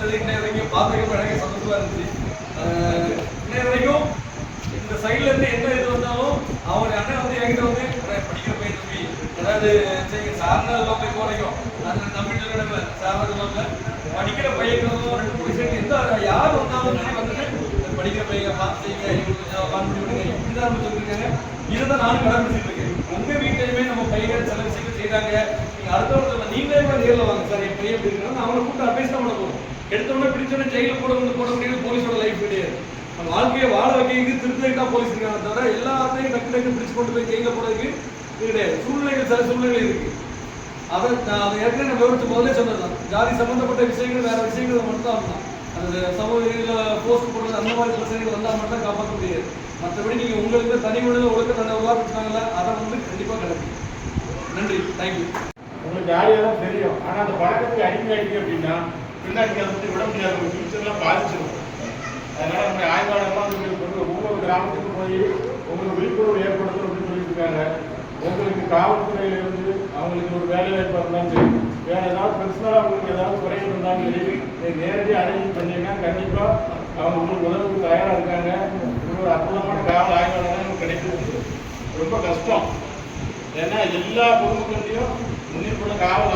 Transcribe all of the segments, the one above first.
கிடைச்சது இன்னை வரைக்கும் பார்த்துக்க எனக்கு சந்தோஷமா இருந்துச்சு. அஹ் இன்னை வரைக்கும் இந்த சைடுல இருந்து என்ன இது வந்தாலும் அவர் அண்ணன் வந்து என்கிட்ட வந்து படிக்கிற பையன் தம்பி. அதாவது சரி சார்ந்த லோக்கல் குறைக்கும் அந்த தம்பி சொல்ல சார்ந்த லோக்கல் படிக்கிற பையங்களும் ரெண்டு மூணு சேர்ந்து எந்த யார் வந்தாலும் சரி வந்துட்டு படிக்கிற பையன் பார்த்து செய்யுங்க இவங்களுக்கு கொஞ்சம் பார்த்து விடுங்க இப்படிதான் நம்ம சொல்லியிருக்காங்க இதை தான் நானும் கடைபிடிச்சிட்டு இருக்கேன் உங்க வீட்லையுமே நம்ம பையன் செலவு விஷயங்கள் செய்றாங்க நீங்க அடுத்தவங்க நீங்களே நேரில் வாங்க. சார் என் பையன் இப்படி இருக்காங்க அவங்களை கூப்பிட்டு அட்வைஸ் தான் பண்ண போறோம். எடுத்தோடனே பிடிச்சோடனே ஜெயிலில் போட வந்து போட முடியாது போலீஸோட லைஃப் கிடையாது நம்ம வாழ்க்கையை வாழ வைக்கிறதுக்கு திருத்ததுக்கு தான் போலீஸ் இருக்காங்க. தவிர எல்லாத்தையும் டக்கு டக்கு பிடிச்சு கொண்டு போய் ஜெயிலில் போடுறதுக்கு இது கிடையாது. சூழ்நிலைகள் சில சூழ்நிலைகள் இருக்கு. அதை நான் அதை ஏற்கனவே நான் விவரித்து முதல்ல சொன்னதுதான். ஜாதி சம்மந்தப்பட்ட விஷயங்கள் வேற விஷயங்கள் மட்டும் தான் அந்த அது போஸ்ட் போடுறது அந்த மாதிரி பிரச்சனைகள் வந்தால் மட்டும் தான் காப்பாற்ற முடியாது. மற்றபடி நீங்க உங்களுக்கு தனி மனித ஒழுக்க தன்னை உருவாக்கிட்டாங்களா அதை வந்து கண்டிப்பா கிடைக்கும் நன்றி. தேங்க்யூ உங்களுக்கு ஜாலியாக தான் தெரியும். ஆனால் அந்த பழக்கத்துக்கு அடிமையாயிட்டீங்க அப்படின்னா பின்னாடி அதை விட முடியாது ஒரு ஃபியூச்சர்லாம் பாதிச்சிடும் அதனால நம்ம ஆய்வாளர்லாம் வந்து ஒவ்வொரு கிராமத்துக்கும் போய் உங்களுக்கு விழிப்புணர்வு ஏற்படுத்தணும் அப்படின்னு சொல்லியிருக்காங்க. உங்களுக்கு உங்களுக்கு காவல்துறையிலிருந்து அவங்களுக்கு ஒரு வேலை வாய்ப்பாக இருந்தாலும் சரி வேற ஏதாவது பர்சனலாக உங்களுக்கு ஏதாவது குறைகள் இருந்தாலும் சரி நீங்கள் நேரடியாக அரேஞ்ச் பண்ணீங்கன்னா கண்டிப்பாக அவங்க உங்களுக்கு உதவுக்கு தயாராக இருக்காங்க. ஒரு அற்புதமான காவல் ஆய்வாளர் நமக்கு கிடைக்கிறது. ரொம்ப கஷ்டம். ஏன்னா எல்லா பொதுமக்கள்லையும் முன்னிப்புள்ள காவல்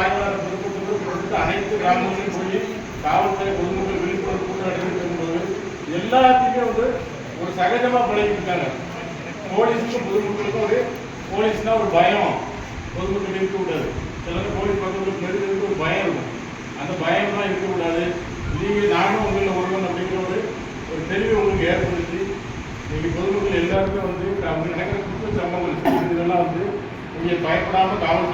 கொடுத்து போய் காவல்துறை பொதுமக்கள் விழிப்புணர்வு கூட்டம் நடத்திட்டு போது எல்லாத்தையுமே வந்து ஒரு சகஜமா பழகிட்டு இருக்காங்க. போலீஸுக்கும் பொதுமக்களுக்கும் ஒரு போலீஸ்னா ஒரு பயம். பொதுமக்கள் இருக்கக்கூடாது சிலர் போலீஸ் பக்கத்தில் நெருங்கிறதுக்கு ஒரு பயம் இருக்கும். அந்த பயம்லாம் இருக்கக்கூடாது நீங்கள் நானும் உங்களில் ஒருவன் அப்படிங்கிற ஒரு ஒரு தெளிவை உங்களுக்கு ஏற்படுத்தி நீங்கள் பொதுமக்கள் எல்லாருமே வந்து அவங்க நடக்கிற குற்ற சம்பவங்கள் இதெல்லாம் வந்து நீங்கள் பயப்படாமல் காவல்துறை